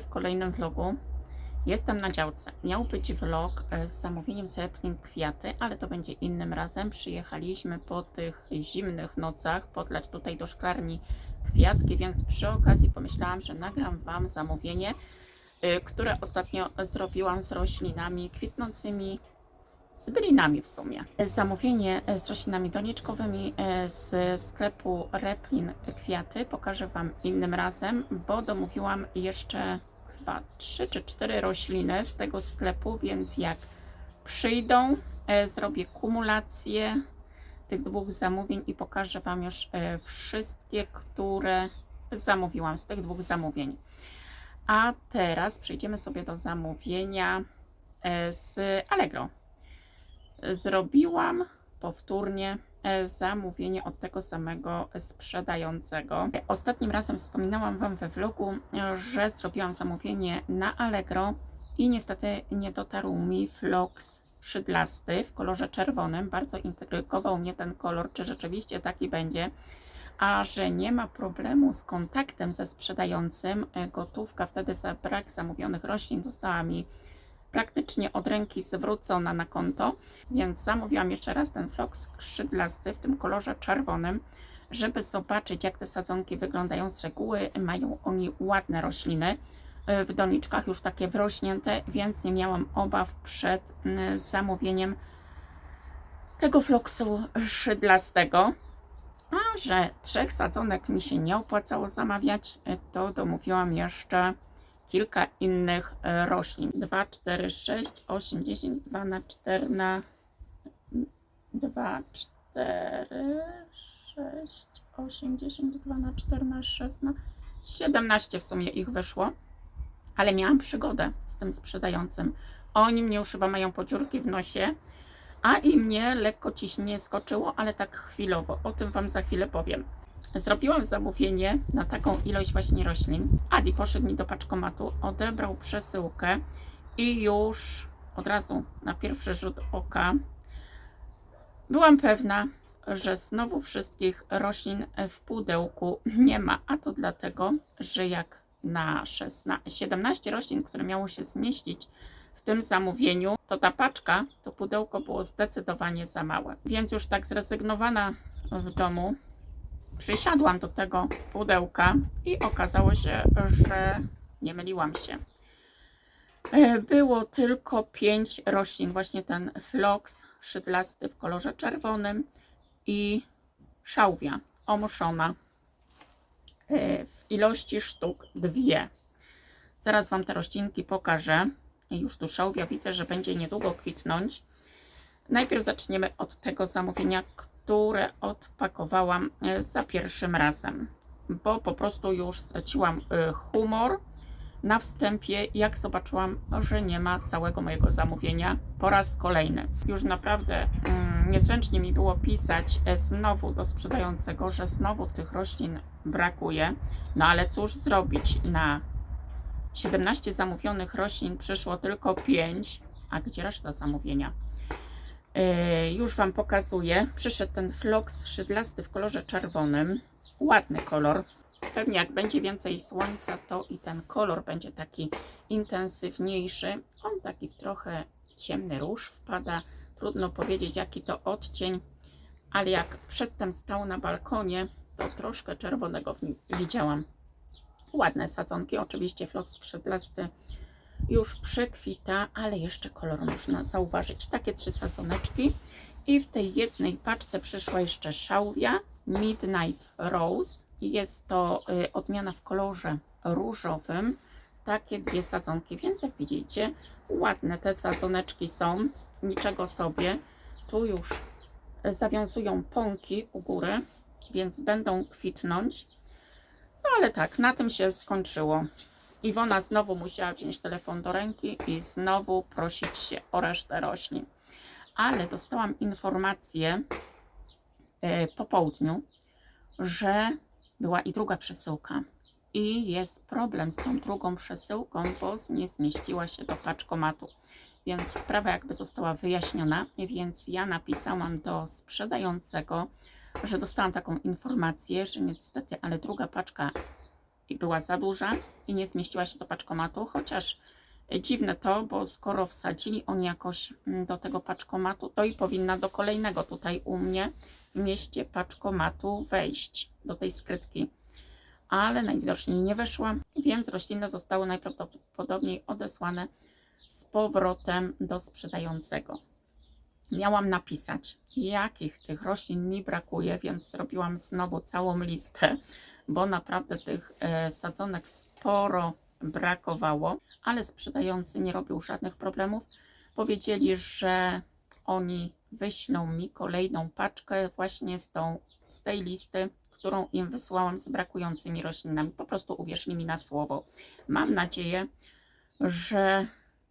w kolejnym vlogu. Jestem na działce. Miał być vlog e, z zamówieniem Zeppelin kwiaty, ale to będzie innym razem. Przyjechaliśmy po tych zimnych nocach podlać tutaj do szklarni kwiatki, więc przy okazji pomyślałam, że nagram Wam zamówienie, e, które ostatnio zrobiłam z roślinami kwitnącymi, z bylinami w sumie. Zamówienie z roślinami doniczkowymi e, z sklepu Replin Kwiaty pokażę Wam innym razem, bo domówiłam jeszcze chyba 3 czy 4 rośliny z tego sklepu, więc jak przyjdą, e, zrobię kumulację tych dwóch zamówień i pokażę Wam już e, wszystkie, które zamówiłam z tych dwóch zamówień. A teraz przejdziemy sobie do zamówienia z Allegro. Zrobiłam powtórnie e, zamówienie od tego samego sprzedającego. Ostatnim razem wspominałam Wam we vlogu, e, że zrobiłam zamówienie na Allegro i niestety nie dotarł mi floks szydlasty w kolorze czerwonym. Bardzo intrygował mnie ten kolor, czy rzeczywiście taki będzie. A że nie ma problemu z kontaktem ze sprzedającym, e, gotówka wtedy za brak zamówionych roślin dostała mi praktycznie od ręki zwrócona na konto, więc zamówiłam jeszcze raz ten floks skrzydlasty w tym kolorze czerwonym, żeby zobaczyć jak te sadzonki wyglądają z reguły. Mają oni ładne rośliny y, w doniczkach, już takie wrośnięte, więc nie miałam obaw przed zamówieniem tego floksu szydlastego. A że trzech sadzonek mi się nie opłacało zamawiać, y, to domówiłam jeszcze kilka innych e, roślin. 2, 4, 6, 8, 10, 2 na 4 na 2, 4, 6, 8, 10, 2 na 4 na 6 na 17 w sumie ich wyszło. Ale miałam przygodę z tym sprzedającym. Oni mnie już chyba mają podziurki w nosie, a i mnie lekko ciśnienie skoczyło, ale tak chwilowo. O tym Wam za chwilę powiem. Zrobiłam zamówienie na taką ilość właśnie roślin. Adi poszedł mi do paczkomatu, odebrał przesyłkę i już od razu na pierwszy rzut oka byłam pewna, że znowu wszystkich roślin w pudełku nie ma. A to dlatego, że jak na 16, 17 roślin, które miało się zmieścić w tym zamówieniu, to ta paczka, to pudełko było zdecydowanie za małe. Więc już tak zrezygnowana w domu, Przysiadłam do tego pudełka i okazało się, że nie myliłam się. E, było tylko pięć roślin, właśnie ten floks szydlasty w kolorze czerwonym i szałwia omuszona e, w ilości sztuk dwie. Zaraz Wam te roślinki pokażę. Już tu szałwia widzę, że będzie niedługo kwitnąć. Najpierw zaczniemy od tego zamówienia, odpakowałam e, za pierwszym razem, bo po prostu już straciłam e, humor na wstępie, jak zobaczyłam, że nie ma całego mojego zamówienia po raz kolejny. Już naprawdę mm, niezręcznie mi było pisać e, znowu do sprzedającego, że znowu tych roślin brakuje. No ale cóż zrobić? Na 17 zamówionych roślin przyszło tylko 5, a gdzie reszta zamówienia? E, już Wam pokazuję. Przyszedł ten floks szydlasty w kolorze czerwonym. Ładny kolor. Pewnie jak będzie więcej słońca, to i ten kolor będzie taki intensywniejszy. On taki trochę ciemny róż wpada. Trudno powiedzieć, jaki to odcień, ale jak przedtem stał na balkonie, to troszkę czerwonego widziałam. Ładne sadzonki, oczywiście floks szydlasty już przekwita, ale jeszcze kolor można zauważyć. Takie trzy sadzoneczki. I w tej jednej paczce przyszła jeszcze szałwia Midnight Rose. Jest to y, odmiana w kolorze różowym. Takie dwie sadzonki, więc jak widzicie, ładne te sadzoneczki są. Niczego sobie. Tu już zawiązują pąki u góry, więc będą kwitnąć. No ale tak, na tym się skończyło. Iwona znowu musiała wziąć telefon do ręki i znowu prosić się o resztę roślin. Ale dostałam informację e, po południu, że była i druga przesyłka. I jest problem z tą drugą przesyłką, bo nie zmieściła się do paczkomatu. Więc sprawa jakby została wyjaśniona, więc ja napisałam do sprzedającego, że dostałam taką informację, że niestety, ale druga paczka i była za duża i nie zmieściła się do paczkomatu, chociaż dziwne to, bo skoro wsadzili on jakoś mm, do tego paczkomatu, to i powinna do kolejnego tutaj u mnie w mieście paczkomatu wejść, do tej skrytki. Ale najwidoczniej nie weszła, więc rośliny zostały najprawdopodobniej odesłane z powrotem do sprzedającego. Miałam napisać, jakich tych roślin mi brakuje, więc zrobiłam znowu całą listę, bo naprawdę tych e, sadzonek sporo brakowało, ale sprzedający nie robił żadnych problemów. Powiedzieli, że oni wyślą mi kolejną paczkę właśnie z, tą, z tej listy, którą im wysłałam z brakującymi roślinami. Po prostu uwierzyli mi na słowo. Mam nadzieję, że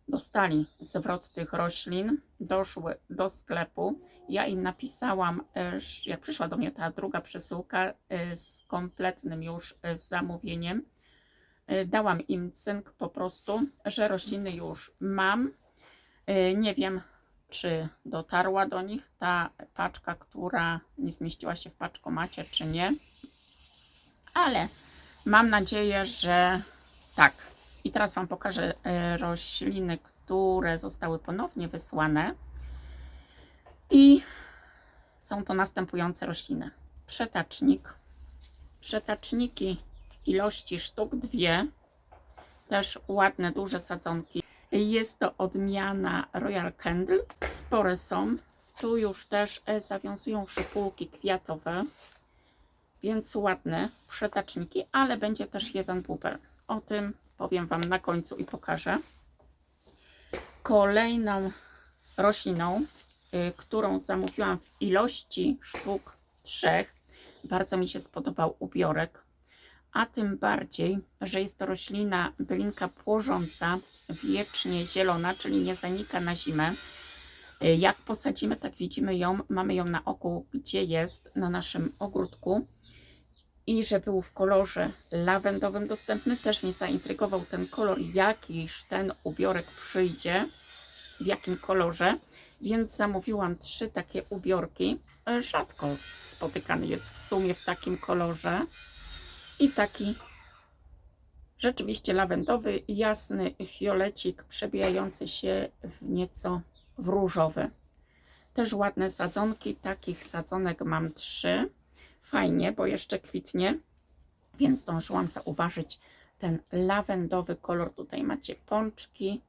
dostali zwrot tych roślin, doszły do sklepu. Ja im napisałam, e, jak przyszła do mnie ta druga przesyłka e, z kompletnym już e, zamówieniem, dałam im cynk po prostu, że rośliny już mam. Nie wiem, czy dotarła do nich ta paczka, która nie zmieściła się w paczkomacie, czy nie. Ale mam nadzieję, że tak. I teraz Wam pokażę e, rośliny, które zostały ponownie wysłane. I są to następujące rośliny. Przetacznik. Przetaczniki ilości sztuk dwie. Też ładne, duże sadzonki. Jest to odmiana Royal Candle. Spore są. Tu już też e, zawiązują szypułki kwiatowe. Więc ładne przetaczniki, ale będzie też jeden puper. O tym powiem Wam na końcu i pokażę. Kolejną rośliną, y, którą zamówiłam w ilości sztuk trzech, bardzo mi się spodobał ubiorek, a tym bardziej, że jest to roślina bylinka płożąca, wiecznie zielona, czyli nie zanika na zimę. Y, Jak posadzimy, tak widzimy ją, mamy ją na oku, gdzie jest, na naszym ogródku i że był w kolorze lawendowym dostępny. Też mnie zaintrygował ten kolor, jakiż ten ubiorek przyjdzie, w jakim kolorze, więc zamówiłam trzy takie ubiorki. Rzadko spotykany jest w sumie w takim kolorze i taki rzeczywiście lawendowy, jasny fiolecik przebijający się w nieco w różowy. Też ładne sadzonki, takich sadzonek mam trzy fajnie, bo jeszcze kwitnie, więc zdążyłam zauważyć ten lawendowy kolor. Tutaj macie pączki,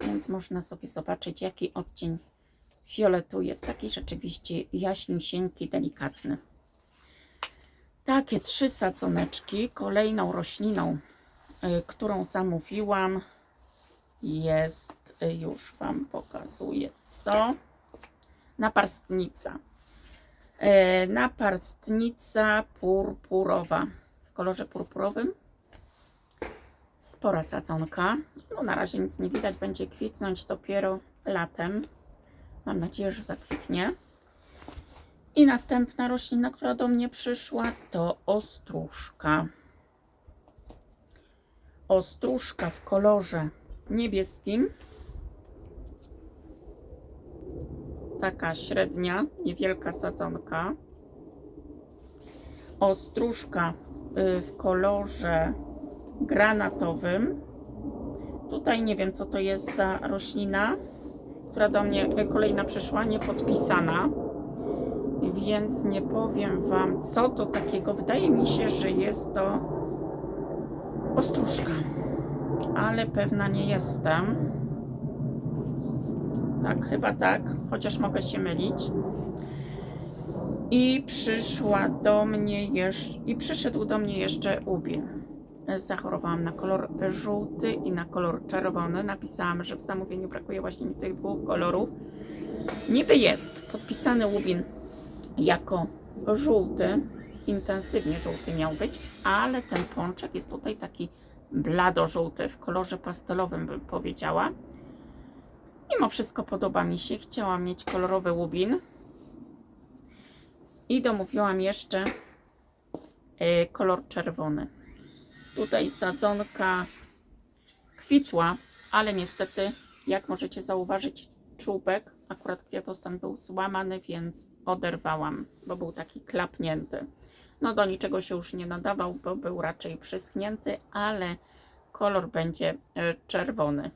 więc można sobie zobaczyć, jaki odcień fioletu jest. Taki rzeczywiście jaśniusieńki, delikatny. Takie trzy sadzoneczki. Kolejną rośliną, y, którą zamówiłam, jest, y, już Wam pokazuję co, naparstnica. E, naparstnica purpurowa w kolorze purpurowym. Spora sadzonka. No, na razie nic nie widać, będzie kwitnąć dopiero latem. Mam nadzieję, że zakwitnie. I następna roślina, która do mnie przyszła, to ostróżka. Ostróżka w kolorze niebieskim. Taka średnia, niewielka sadzonka. Ostróżka y, w kolorze granatowym. Tutaj nie wiem, co to jest za roślina, która do mnie y, kolejna przyszła, niepodpisana. Więc nie powiem Wam, co to takiego. Wydaje mi się, że jest to ostróżka, ale pewna nie jestem. Tak, chyba tak, chociaż mogę się mylić. I przyszła do mnie jeszcze, i przyszedł do mnie jeszcze ubin. Zachorowałam na kolor żółty i na kolor czerwony. Napisałam, że w zamówieniu brakuje właśnie mi tych dwóch kolorów. Niby jest podpisany łubin jako żółty, intensywnie żółty miał być, ale ten pączek jest tutaj taki blado-żółty, w kolorze pastelowym bym powiedziała. Mimo wszystko podoba mi się. Chciałam mieć kolorowy łubin. I domówiłam jeszcze y, kolor czerwony. Tutaj sadzonka kwitła, ale niestety, jak możecie zauważyć, czubek, akurat kwiatostan był złamany, więc oderwałam, bo był taki klapnięty. No do niczego się już nie nadawał, bo był raczej przyschnięty, ale kolor będzie e, czerwony.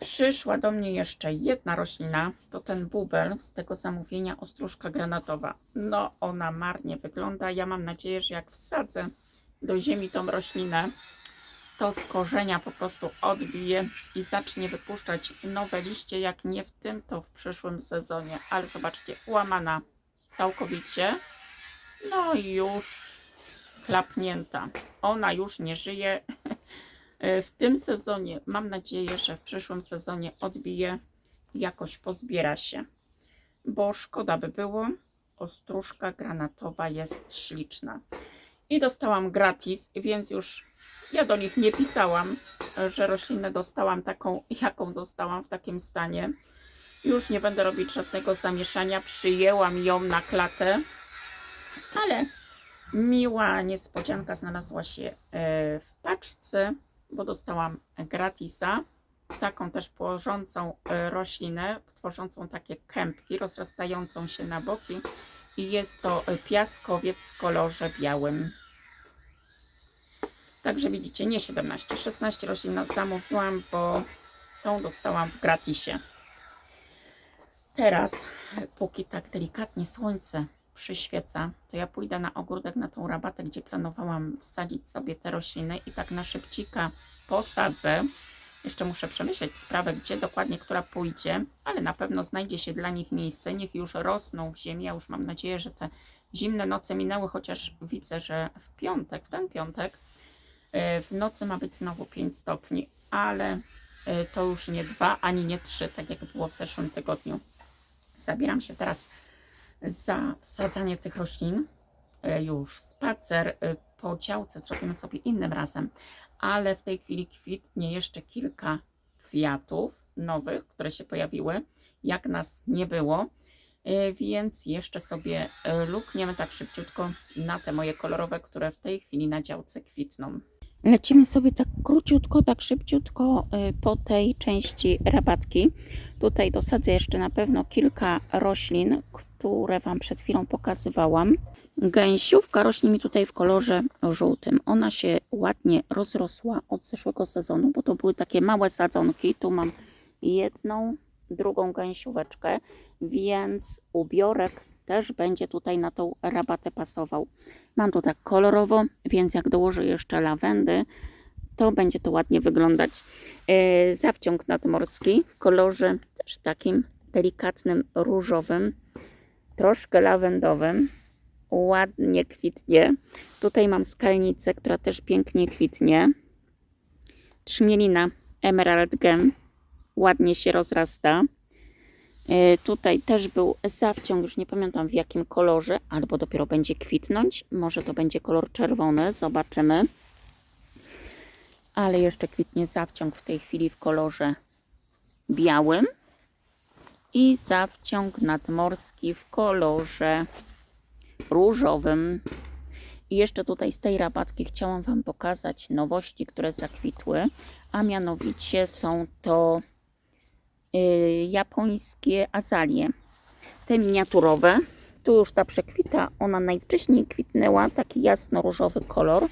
Przyszła do mnie jeszcze jedna roślina, to ten bubel z tego zamówienia ostróżka granatowa. No ona marnie wygląda. Ja mam nadzieję, że jak wsadzę do ziemi tą roślinę, to z korzenia po prostu odbije i zacznie wypuszczać nowe liście, jak nie w tym, to w przyszłym sezonie. Ale zobaczcie, łamana całkowicie. No i już klapnięta. Ona już nie żyje. W tym sezonie, mam nadzieję, że w przyszłym sezonie odbije, jakoś pozbiera się. Bo szkoda by było. Ostróżka granatowa jest śliczna. I dostałam gratis, więc już ja do nich nie pisałam, że roślinę dostałam taką, jaką dostałam w takim stanie. Już nie będę robić żadnego zamieszania. Przyjęłam ją na klatę, ale miła niespodzianka znalazła się e, w paczce, bo dostałam gratisa. Taką też płożącą e, roślinę, tworzącą takie kępki, rozrastającą się na boki. I jest to e, piaskowiec w kolorze białym. Także widzicie, nie 17, 16 roślin zamówiłam, bo tą dostałam w gratisie. Teraz, póki tak delikatnie słońce przyświeca, to ja pójdę na ogródek, na tą rabatę, gdzie planowałam wsadzić sobie te rośliny i tak na szybcika posadzę. Jeszcze muszę przemyśleć sprawę, gdzie dokładnie która pójdzie, ale na pewno znajdzie się dla nich miejsce. Niech już rosną w ziemi. Ja już mam nadzieję, że te zimne noce minęły, chociaż widzę, że w piątek, w ten piątek, e, w nocy ma być znowu 5 stopni, ale e, to już nie 2 ani nie 3, tak jak było w zeszłym tygodniu. Zabieram się teraz za wsadzanie tych roślin. E, Już spacer e, po działce zrobimy sobie innym razem, ale w tej chwili kwitnie jeszcze kilka kwiatów nowych, które się pojawiły, jak nas nie było. E, Więc jeszcze sobie lukniemy tak szybciutko na te moje kolorowe, które w tej chwili na działce kwitną. Lecimy sobie tak króciutko, tak szybciutko po tej części rabatki. Tutaj dosadzę jeszcze na pewno kilka roślin, które Wam przed chwilą pokazywałam. Gęsiówka rośnie mi tutaj w kolorze żółtym. Ona się ładnie rozrosła od zeszłego sezonu, bo to były takie małe sadzonki. Tu mam jedną, drugą gęsióweczkę, więc ubiorek też będzie tutaj na tą rabatę pasował. Mam to tak kolorowo, więc jak dołożę jeszcze lawendy, to będzie to ładnie wyglądać. E, zawciąg nadmorski w kolorze też takim delikatnym różowym, troszkę lawendowym. Ładnie kwitnie. Tutaj mam skalnicę, która też pięknie kwitnie. Trzmielina Emerald Gem ładnie się rozrasta. E, Tutaj też był zawciąg, już nie pamiętam w jakim kolorze, albo dopiero będzie kwitnąć. Może to będzie kolor czerwony, zobaczymy. Ale jeszcze kwitnie zawciąg w tej chwili w kolorze białym i zawciąg nadmorski w kolorze różowym. I jeszcze tutaj z tej rabatki chciałam Wam pokazać nowości, które zakwitły, a mianowicie są to y, japońskie azalie. Te miniaturowe. Tu już ta przekwita, ona najwcześniej kwitnęła, taki jasno-różowy kolor.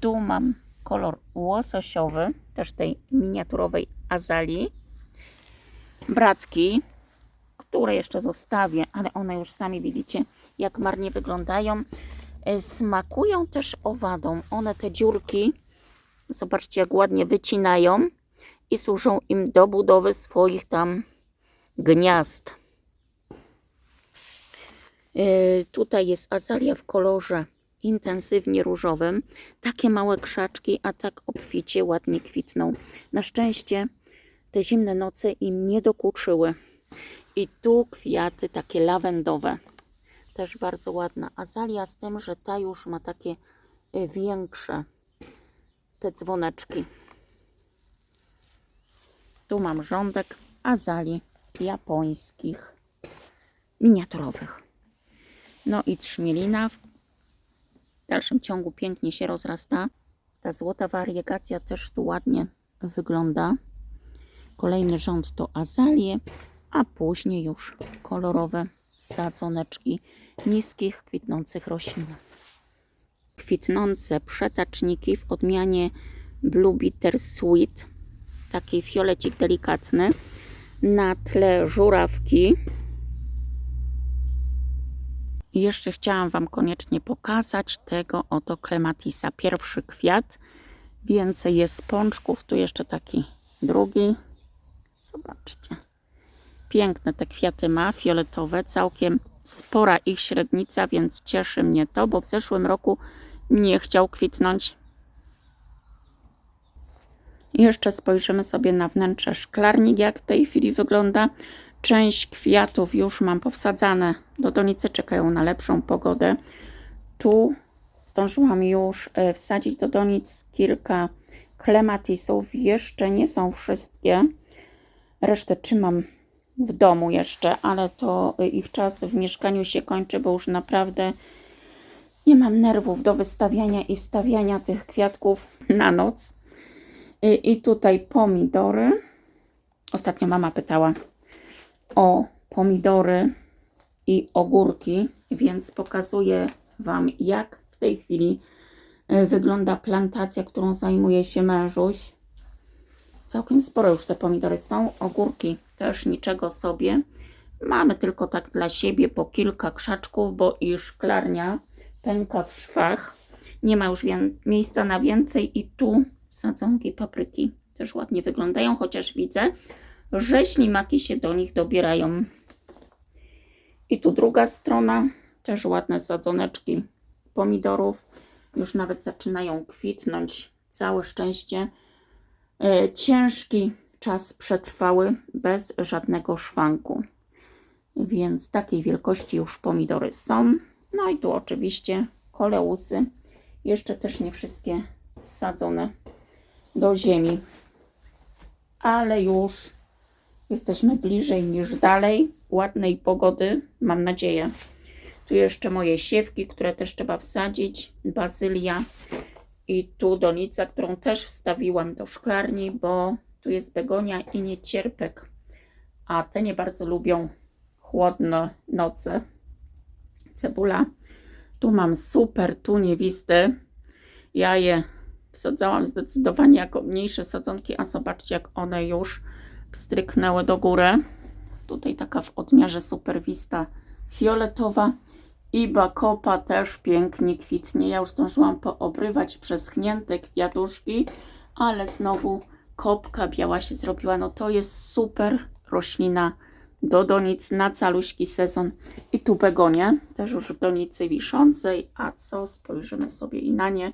Tu mam kolor łososiowy, też tej miniaturowej azalii. Bratki, które jeszcze zostawię, ale one już sami widzicie, jak marnie wyglądają. Y, Smakują też owadą. One te dziurki, zobaczcie jak ładnie wycinają i służą im do budowy swoich tam gniazd. Yy, tutaj jest azalia w kolorze intensywnie różowym. Takie małe krzaczki, a tak obficie ładnie kwitną. Na szczęście te zimne noce im nie dokuczyły. I tu kwiaty takie lawendowe. Też bardzo ładna azalia, z tym, że ta już ma takie y, większe te dzwoneczki. Tu mam rządek azali japońskich, miniaturowych. No i trzmielina w dalszym ciągu pięknie się rozrasta. Ta złota wariegacja też tu ładnie wygląda. Kolejny rząd to azalie, a później już kolorowe sadzoneczki niskich, kwitnących roślin. Kwitnące przetaczniki w odmianie Blue Bitter Sweet, taki fiolecik delikatny, na tle żurawki. I jeszcze chciałam Wam koniecznie pokazać tego oto klematisa. Pierwszy kwiat, więcej jest pączków, tu jeszcze taki drugi. Zobaczcie. Piękne te kwiaty ma, fioletowe, całkiem spora ich średnica, więc cieszy mnie to, bo w zeszłym roku nie chciał kwitnąć. Jeszcze spojrzymy sobie na wnętrze szklarnik, jak w tej chwili wygląda. Część kwiatów już mam powsadzane do donicy, czekają na lepszą pogodę. Tu zdążyłam już e, wsadzić do donic kilka klematisów. Jeszcze nie są wszystkie. Resztę trzymam w domu jeszcze, ale to e, ich czas w mieszkaniu się kończy, bo już naprawdę nie mam nerwów do wystawiania i wstawiania tych kwiatków na noc. I, i tutaj pomidory. Ostatnio mama pytała o pomidory i ogórki, więc pokazuję Wam, jak w tej chwili e, wygląda plantacja, którą zajmuje się mężuś. Całkiem sporo już te pomidory są, ogórki też niczego sobie. Mamy tylko tak dla siebie po kilka krzaczków, bo i szklarnia pęka w szwach. Nie ma już miejsca na więcej i tu sadzonki papryki też ładnie wyglądają, chociaż widzę, że ślimaki się do nich dobierają. I tu druga strona, też ładne sadzoneczki pomidorów. Już nawet zaczynają kwitnąć. Całe szczęście. E, ciężki czas przetrwały bez żadnego szwanku. Więc takiej wielkości już pomidory są. No i tu oczywiście koleusy. Jeszcze też nie wszystkie wsadzone do ziemi. Ale już jesteśmy bliżej niż dalej. Ładnej pogody, mam nadzieję. Tu jeszcze moje siewki, które też trzeba wsadzić. Bazylia. I tu donica, którą też wstawiłam do szklarni, bo tu jest begonia i niecierpek. A te nie bardzo lubią chłodne noce. Cebula. Tu mam super tu niewisty. Ja je wsadzałam zdecydowanie jako mniejsze sadzonki, a zobaczcie jak one już stryknęły do góry. Tutaj taka w odmiarze superwista fioletowa i bakopa też pięknie kwitnie. Ja już zdążyłam poobrywać przeschnięte kwiatuszki, ale znowu kopka biała się zrobiła. No to jest super roślina do donic na caluśki sezon. I tu begonie, też już w donicy wiszącej. A co? Spojrzymy sobie i na nie.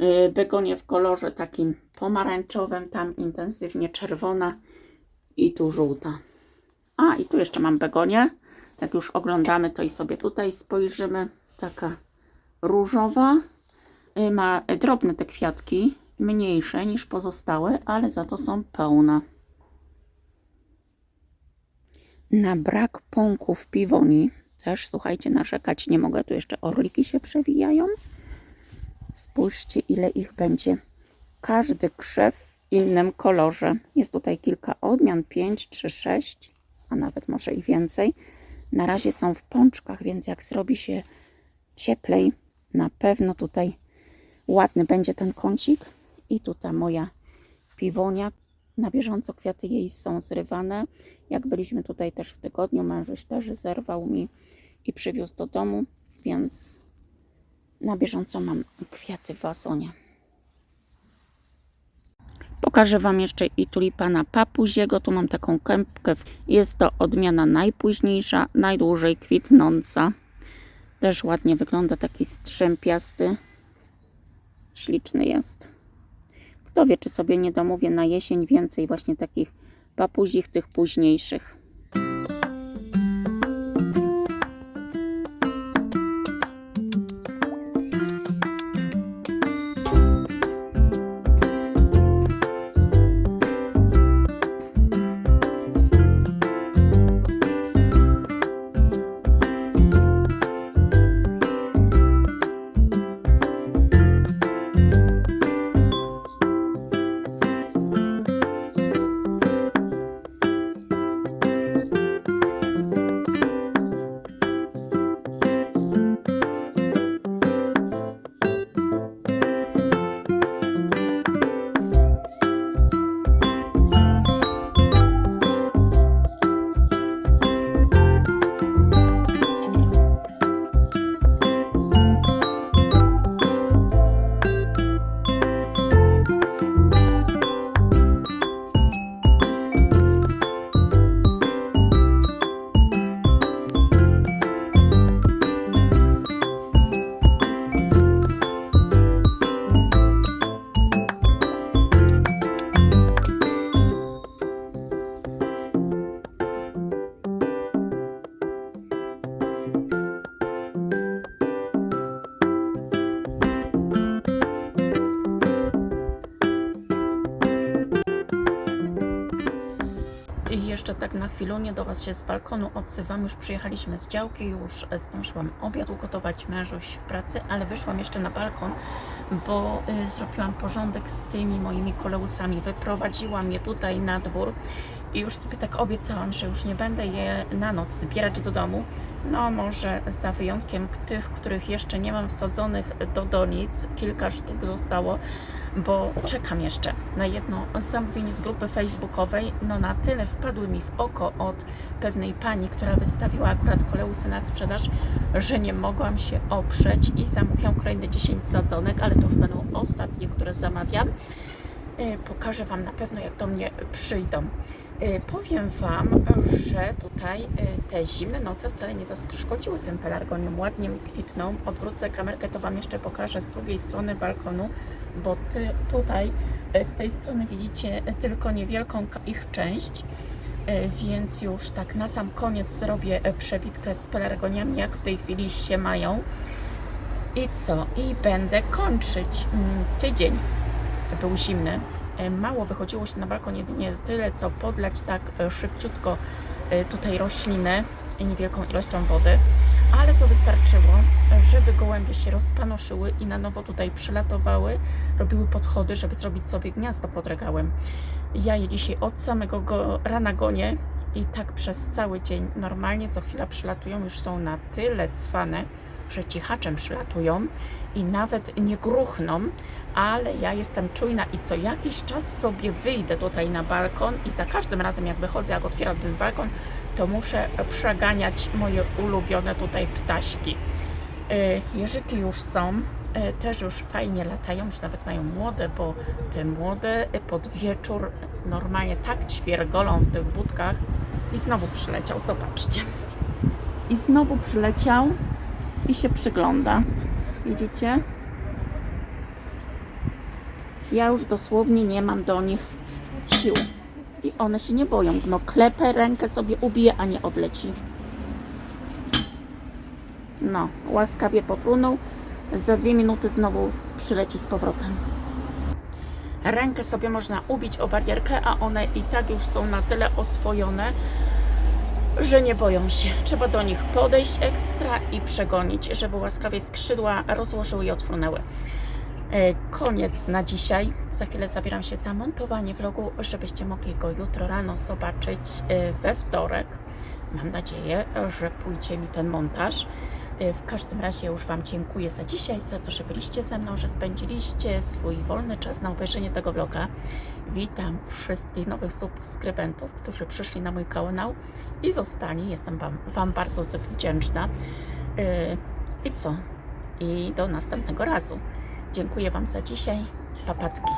Y, begonie w kolorze takim pomarańczowym, tam intensywnie czerwona i tu żółta. A i tu jeszcze mam begonię. Jak już oglądamy, to i sobie tutaj spojrzymy. Taka różowa. Y, ma drobne te kwiatki, mniejsze niż pozostałe, ale za to są pełne. Na brak pąków piwoni też, słuchajcie, narzekać nie mogę. Tu jeszcze orliki się przewijają. Spójrzcie, ile ich będzie. Każdy krzew w innym kolorze. Jest tutaj kilka odmian, 5 czy 6, a nawet może i więcej. Na razie są w pączkach, więc jak zrobi się cieplej, na pewno tutaj ładny będzie ten kącik. I tutaj moja piwonia. Na bieżąco kwiaty jej są zrywane. Jak byliśmy tutaj też w tygodniu, mężuś też zerwał mi i przywiózł do domu, więc na bieżąco mam kwiaty w wazonie. Pokażę Wam jeszcze i tulipana papuziego. Tu mam taką kępkę. Jest to odmiana najpóźniejsza, najdłużej kwitnąca. Też ładnie wygląda, taki strzępiasty. Śliczny jest. Kto wie, czy sobie nie domówię na jesień więcej właśnie takich papuzich, tych późniejszych. Chwilunię do Was się z balkonu odzywam. Już przyjechaliśmy z działki, już e, zdążyłam obiad ugotować mężuś w pracy, ale wyszłam jeszcze na balkon, bo y, zrobiłam porządek z tymi moimi koleusami. Wyprowadziłam je tutaj na dwór i już sobie tak obiecałam, że już nie będę je na noc zbierać do domu. No może za wyjątkiem tych, których jeszcze nie mam wsadzonych do donic, kilka sztuk zostało, bo czekam jeszcze na jedno zamówienie z grupy facebookowej. No na tyle wpadły mi w oko od pewnej pani, która wystawiła akurat koleusy na sprzedaż, że nie mogłam się oprzeć i zamówiłam kolejne 10 sadzonek, ale to już będą ostatnie, które zamawiam. E, Pokażę Wam na pewno, jak do mnie przyjdą. E, Powiem Wam, że tutaj e, te zimne noce wcale nie zaszkodziły tym pelargoniom. Ładnie mi kwitną. Odwrócę kamerkę, to Wam jeszcze pokażę z drugiej strony balkonu, bo ty, tutaj e, z tej strony widzicie tylko niewielką ich część. Więc już tak na sam koniec zrobię przebitkę z pelargoniami, jak w tej chwili się mają. I co? I będę kończyć mm, tydzień był zimny. E, Mało wychodziło się na balkon, jedynie tyle, co podlać tak e, szybciutko e, tutaj rośliny niewielką ilością wody, ale to wystarczyło, żeby gołębie się rozpanoszyły i na nowo tutaj przylatowały, robiły podchody, żeby zrobić sobie gniazdo pod regałem. Ja je dzisiaj od samego go, rana gonię i tak przez cały dzień normalnie co chwila przylatują, już są na tyle cwane, że cichaczem przylatują i nawet nie gruchną, ale ja jestem czujna i co jakiś czas sobie wyjdę tutaj na balkon i za każdym razem jak wychodzę, jak otwieram ten balkon, to muszę przeganiać moje ulubione tutaj ptaśki. Y, Jeżyki już są, y, też już fajnie latają, już nawet mają młode, bo te młode pod wieczór normalnie tak ćwiergolą w tych budkach i znowu przyleciał, zobaczcie. I znowu przyleciał i się przygląda. Widzicie? Ja już dosłownie nie mam do nich sił. I one się nie boją. No klepę rękę sobie ubije, a nie odleci. No, łaskawie pofrunął. Za dwie minuty znowu przyleci z powrotem. Rękę sobie można ubić o barierkę, a one i tak już są na tyle oswojone, że nie boją się. Trzeba do nich podejść ekstra i przegonić, żeby łaskawie skrzydła rozłożyły i otwórnęły. E, Koniec na dzisiaj. Za chwilę zabieram się za montowanie vlogu, żebyście mogli go jutro rano zobaczyć e, we wtorek. Mam nadzieję, że pójdzie mi ten montaż. E, W każdym razie już Wam dziękuję za dzisiaj, za to, że byliście ze mną, że spędziliście swój wolny czas na obejrzenie tego vloga. Witam wszystkich nowych subskrybentów, którzy przyszli na mój kanał i zostali. Jestem Wam, wam bardzo wdzięczna. E, I co? I do następnego razu. Dziękuję Wam za dzisiaj. Papatki.